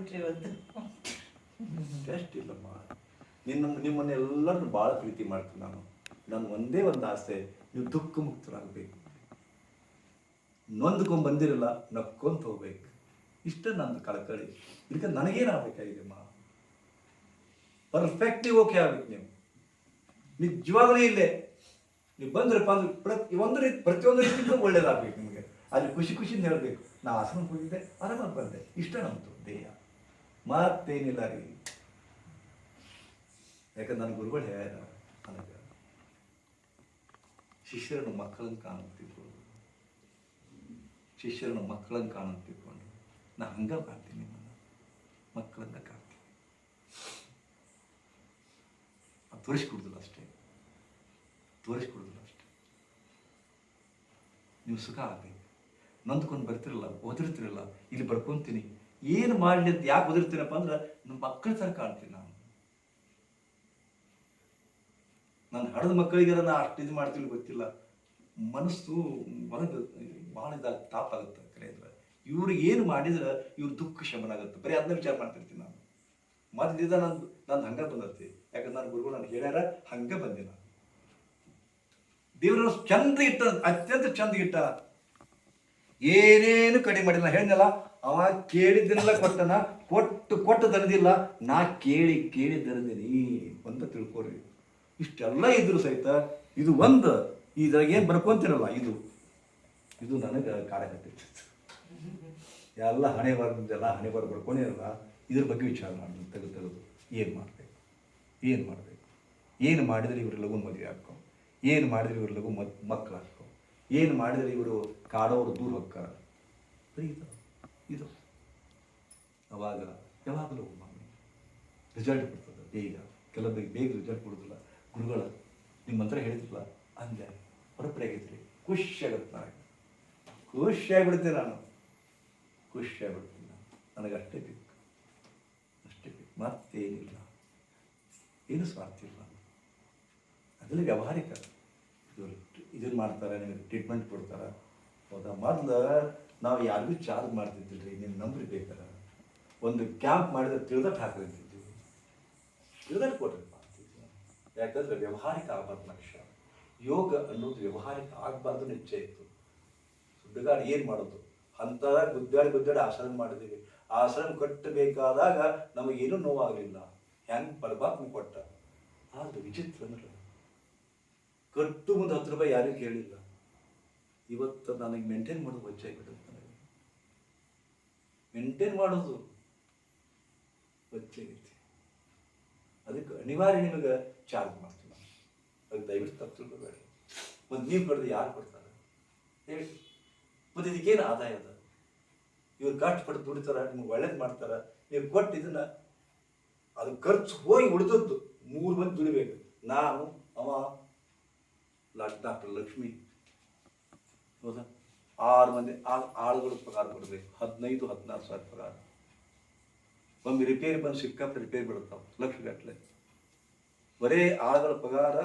ಮಾಡಿಬಿಟ್ರಿ ಇವತ್ತು. ಇಲ್ಲಮ್ಮ ನಿನ್ನ, ನಿಮ್ಮನ್ನೆಲ್ಲರನ್ನು ಭಾಳ ಪ್ರೀತಿ ಮಾಡ್ತೀನಿ ನಾನು. ನನ್ನ ಒಂದೇ ಒಂದು ಆಸೆ, ನೀವು ದುಃಖ ಮುಕ್ತರಾಗಬೇಕು ನೊಂದ್ಕೊಂಡ್ ಬಂದಿರಲ್ಲ, ನಕ್ಕೊಂತ ಹೋಗ್ಬೇಕು. ಇಷ್ಟ ನಂದು ಕಳಕಳಿ. ಇದಕ್ಕೆ ನನಗೇನಾಗಬೇಕಾಗಿದೆಮ್ಮ ಪರ್ಫೆಕ್ಟ್ಲಿ ಓಕೆ ಆಗ್ಬೇಕು ನೀವು. ನಿಜವಾಗ್ಲೂ ಇಲ್ಲೇ. ನೀವು ಬಂದ್ರಪ್ಪ ಅಂದ್ರೆ ಪ್ರತಿ ಒಂದು ರೀತಿ ಪ್ರತಿಯೊಂದು ರೀತಿಯಿಂದ ಒಳ್ಳೇದಾಗ್ಬೇಕು ನಿಮಗೆ. ಅಲ್ಲಿ ಖುಷಿ ಖುಷಿಯಿಂದ ಹೇಳ್ಬೇಕು. ನಾ ಆಸನ ಹೋಗಿದ್ದೆ, ಆರಾಮಾಗಿ ಬಂದೆ. ಇಷ್ಟ ನಮ್ದು, ದೇಹ. ಮತ್ತೇನಿಲ್ಲ ರೀ. ಯಾಕಂದ್ರೆ ನನ್ನ ಗುರುಗಳು ಹೇಳ್ಯಾರ ನನಗೆ, ಶಿಷ್ಯರನ್ನು ಮಕ್ಕಳನ್ನು ಕಾಣುತ್ತಿದ್ರು ಶಿಷ್ಯರನ್ನು ಮಕ್ಕಳನ್ನು ಕಾಣುತ್ತಿಕೊಂಡು ನಾ ಹಂಗ ಕಾಣ್ತೀನಿ ನಿಮ್ಮನ್ನು. ಮಕ್ಕಳನ್ನ ಕಾಣ್ತೀನಿ. ತೋರಿಸ್ಕೊಡುದಿಲ್ಲ ಅಷ್ಟೇ. ತೋರಿಸ್ಕೊಡುದಿಲ್ಲ ಅಷ್ಟೇ. ನೀವು ಸುಖ ಆಗ್ತೀನಿ ನೊಂದ್ಕೊಂಡು ಬರ್ತಿರಲ್ಲ, ಓದಿರ್ತಿರಲ್ಲ, ಇಲ್ಲಿ ಬರ್ಕೊಂತೀನಿ. ಏನು ಮಾಡಲಿ ಅಂತ ಯಾಕೆ ಒದಿರ್ತೀನಪ್ಪ ಅಂದ್ರೆ ನಮ್ಮ ಮಕ್ಕಳ ಥರ ಕಾಣ್ತೀನಿ ನಾನು. ನನ್ನ ಹಡದ ಮಕ್ಕಳಿಗೆ ನಾ ಅಷ್ಟು ಇದು ಮಾಡ್ತೀನಿ ಗೊತ್ತಿಲ್ಲ. ಮನಸ್ಸು ಒಳಗೆ ಭಾಳ ಇದಾಗ ತಾಪ ಆಗುತ್ತೆ ಕರೆ ಅಂದ್ರೆ ಇವ್ರಿಗೆ ಏನು ಮಾಡಿದ್ರೆ ಇವ್ರ ದುಃಖ ಶಮನ ಆಗುತ್ತೆ. ಬರೀ ಅದನ್ನ ವಿಚಾರ ಮಾಡ್ತಿರ್ತೀನಿ ನಾನು. ಮೊದಲಿಂದ ನಾನು ನಂದು ಹಂಗೆ ಬಂದೈತಿ. ಯಾಕಂದ್ರೆ ನನ್ನ ಗುರುಗಳು ನಾನು ಹೇಳ್ಯಾರ, ಹಂಗೆ ಬಂದೆ ನಾನು. ದೇವ್ರ ಚಂದ ಇಟ್ಟ, ಅತ್ಯಂತ ಚಂದ ಇಟ್ಟ. ಏನೇನು ಕಡಿಮೆ ಮಾಡಿಲ್ಲ. ಹೇಳಿದ್ನಲ್ಲ ಅವ ಕೇಳಿದ್ದನ್ನೆಲ್ಲ ಕೊಟ್ಟನ, ಕೊಟ್ಟು ಕೊಟ್ಟು ದರದಿಲ್ಲ. ನಾ ಕೇಳಿ ಕೇಳಿ ದರದಿನಿ ಅಂತ ತಿಳ್ಕೊರಿ. ಇಷ್ಟೆಲ್ಲ ಇದ್ರು ಸಹಿತ, ಇದು ಒಂದು, ಇದ್ರಾಗ ಏನು ಬರ್ಕೊಂತಿರಲ್ಲ ಇದು. ಇದು ನನಗೆ ಕಾಡಕತ್ತೈತಿ ಎಲ್ಲ ಹಣೆ ಬರ್ದಿದ್ದೆಲ್ಲ ಹಣೆ ಬರ್ ಬರ್ಕೊಂಡಿರಲ್ಲ ಇದ್ರ ಬಗ್ಗೆ ವಿಚಾರ ಮಾಡಿ ತೆಗೆದು ತೆಗೆದು. ಏನು ಮಾಡಬೇಕು? ಏನು ಮಾಡಬೇಕು? ಏನು ಮಾಡಿದರೆ ಇವ್ರ ಲಘು ಮದುವೆ ಹಾಕೋ ಏನು ಮಾಡಿದರೆ ಇವ್ರ ಲಘು ಮಕ್ಕಳು ಹಾಕೋ ಏನು ಮಾಡಿದರೆ ಇವರು ಕಾಡೋರು ದೂರ ಹೋಗ್ತಾರೆ ಇದು. ಅವಾಗ ಯಾವಾಗಲೂ ಮಾಮಿ ರಿಸಲ್ಟ್ ಕೊಡ್ತದೆ, ಬೇಗ. ಕೆಲವೊಬ್ಬರಿಗೆ ಬೇಗ ರಿಸಲ್ಟ್ ಕೊಡೋದಿಲ್ಲ. ಗುರುಗಳ ನಿಮ್ಮ ಹತ್ರ ಹೇಳಿದ್ರಲ್ಲ ಅಂದೆ ಹೊರಪಡೆ ಆಗೈತ್ರಿ ಖುಷಿ ಆಗುತ್ತೆ ನನಗೆ ಖುಷಿಯಾಗ್ಬಿಡ್ತೀನಿ ನಾನು. ಖುಷಿ ಆಗಿಬಿಡ್ತೀನಿ ನಾನು. ನನಗೆ ಅಷ್ಟೇ ಬೇಕು. ಅಷ್ಟೇ ಬೇಕು. ಮತ್ತೇನಿಲ್ಲ ಏನು ಸ್ವಾರ್ಥ ಇಲ್ಲ. ಅದರಲ್ಲಿ ವ್ಯವಹಾರಿಕ. ಇದು ಇದನ್ನು ಮಾಡ್ತಾರೆ, ನಿಮಗೆ ಟ್ರೀಟ್ಮೆಂಟ್ ಕೊಡ್ತಾರೆ. ಹೌದಾ ಮೊದಲು ನಾವು ಯಾರಿಗೂ ಚಾರ್ಜ್ ಮಾಡ್ತಿದ್ದಿಲ್ರಿ ನಿಮ್ಮ ನಂಬ್ರಿ ಬೇಕಾರ ಒಂದು ಕ್ಯಾಂಪ್ ಮಾಡಿದ್ರೆ ತಿಳಿದಟ್ಟು ಹಾಕಿರ್ತಿದ್ವಿ ತಿಳಿದಟ್ಟು ಕೊಟ್ರಪ್ಪ ಅಂತಿದ್ವಿ ಯಾಕಂದ್ರೆ ವ್ಯಾವಹಾರಿಕ ಆಗಬಾರ್ದು ಮನುಷ್ಯ. ಯೋಗ ಅನ್ನೋದು ವ್ಯವಹಾರಿಕ ಆಗಬಾರ್ದು ನಿಶ್ಚಯ ಇತ್ತು. ಸುಡ್ಡುಗಾಡು ಏನು ಮಾಡೋದು? ಅಂತ ಗುದ್ದಾಡಿ ಗುದ್ದಾಡಿ ಆಶ್ರಮ ಮಾಡಿದ್ದೀವಿ. ಆಶ್ರಮ ಕಟ್ಟಬೇಕಾದಾಗ ನಮಗೇನೂ ನೋವಾಗಲಿಲ್ಲ. ಹೆಂಗೆ ಪರಮಾತ್ಮ ಕೊಟ್ಟ? ಆದ್ರೆ ವಿಚಿತ್ರ ಅಂದ್ರೆ ಕಟ್ಟು ಮುಂದೆ ಹತ್ತು ರೂಪಾಯಿ ಯಾರಿಗೂ ಕೇಳಿಲ್ಲ. ಇವತ್ತು ನನಗೆ ಮೇಂಟೈನ್ ಮಾಡೋದು ವಜ್ಜೆ ಆಗಿಬಿಡುತ್ತೆ ನನಗೆ. ಮೇಂಟೈನ್ ಮಾಡೋದು ವಜ್ಜೆ ಅದಕ್ಕೆ ಅನಿವಾರ್ಯ ನಿಮಗೆ ಚಾರ್ಜ್ ಮಾಡ್ತೀನಿ ನಾನು. ಅದಕ್ಕೆ ದಯವಿಟ್ಟು ತಪ್ಪು ತಿಳ್ಕೊಬೇಡಿ. ಮತ್ತು ನೀವು ಕೊಡೋದು ಯಾರು ಕೊಡ್ತಾರೆ? ಹೇಳಿ. ಮತ್ತು ಇದಕ್ಕೇನು ಆದಾಯ ಅದ? ಇವ್ರು ಕಷ್ಟಪಟ್ಟು ದುಡಿತಾರ, ನಿಮ್ಗೆ ಒಳ್ಳೇದು ಮಾಡ್ತಾರ, ನೀವು ಕೊಟ್ಟು ಇದನ್ನ ಅದು ಖರ್ಚು ಹೋಗಿ ಉಳಿದದ್ದು ಮೂರು ಮಂದಿ ದುಡಿಬೇಕು. ನಾನು, ಅವ ಡಾಕ್ಟರ್ ಲಕ್ಷ್ಮಿ ಹೌದಾ? ಆರು ಮಂದಿ ಆಳುಗಳು ಪಗಾರ ಕೊಡಬೇಕು. ಹದಿನೈದು, ಹದಿನಾರು ಸಾವಿರ ಪಗಾರ. ಒಮ್ಮೆ ರಿಪೇರಿ ಬಂದು ಸಿಕ್ಕಾಪಟ್ಟೆ ರಿಪೇರಿ ಲಕ್ಷ ಗಟ್ಲೆ ಬರೇ ಆಳುಗಳ ಪಗಾರ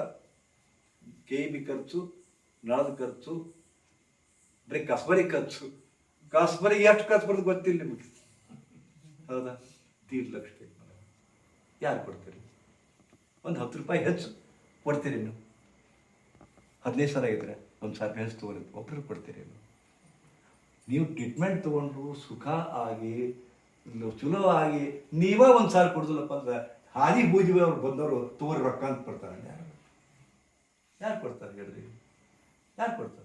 ಕೆ ಬಿ ಖರ್ಚು, ನಳದ ಖರ್ಚು, ಬರೀ ಕಸ್ಬರಿ ಖರ್ಚು. ಕಸ್ಬರಿಗೆ ಎಷ್ಟು ಖರ್ಚು ಬರೋದು ಗೊತ್ತಿಲ್ಲ ನಿಮಗೆ. ಹೌದಾ? ದೀಡ್ ಲಕ್ಷ ಯಾರು ಕೊಡ್ತೀರಿ? ಒಂದು ಹತ್ತು ರೂಪಾಯಿ ಹೆಚ್ಚು ಕೊಡ್ತೀರಿ ನೀವು. ಹದಿನೈದು ಸಾವಿರ ಆಗಿದ್ರೆ. ಒಂದು ಸಾವಿರ ಹೆಚ್ಚು ತೊಗೊಳಿ ಒಬ್ಬರು ಕೊಡ್ತೀರಿ ನೀವು ಟ್ರೀಟ್ಮೆಂಟ್ ತೊಗೊಂಡು ಸುಖ ಆಗಿ ಚಲೋ ಆಗಿ ನೀವೇ ಒಂದು ಸಾರಿ ಕೊಡ್ದಿಲ್ಲಪ್ಪ ಅಂದ್ರೆ ಹಾದಿ ಬೂಜಿ ಅವ್ರು ಬಂದವರು ತೋರಿ ರೊಕ್ಕ ಅಂತ ಕೊಡ್ತಾರೆ. ಯಾರು? ಯಾರು ಕೊಡ್ತಾರೆ ಹೇಳ್ರಿ? ಯಾರು ಕೊಡ್ತಾರೆ?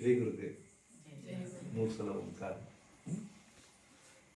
ಶ್ರೀ ಜೈ ಗುರುದೇವ್. ಮೂರು ಸಲ ಒಂದು ಹ್ಮ್?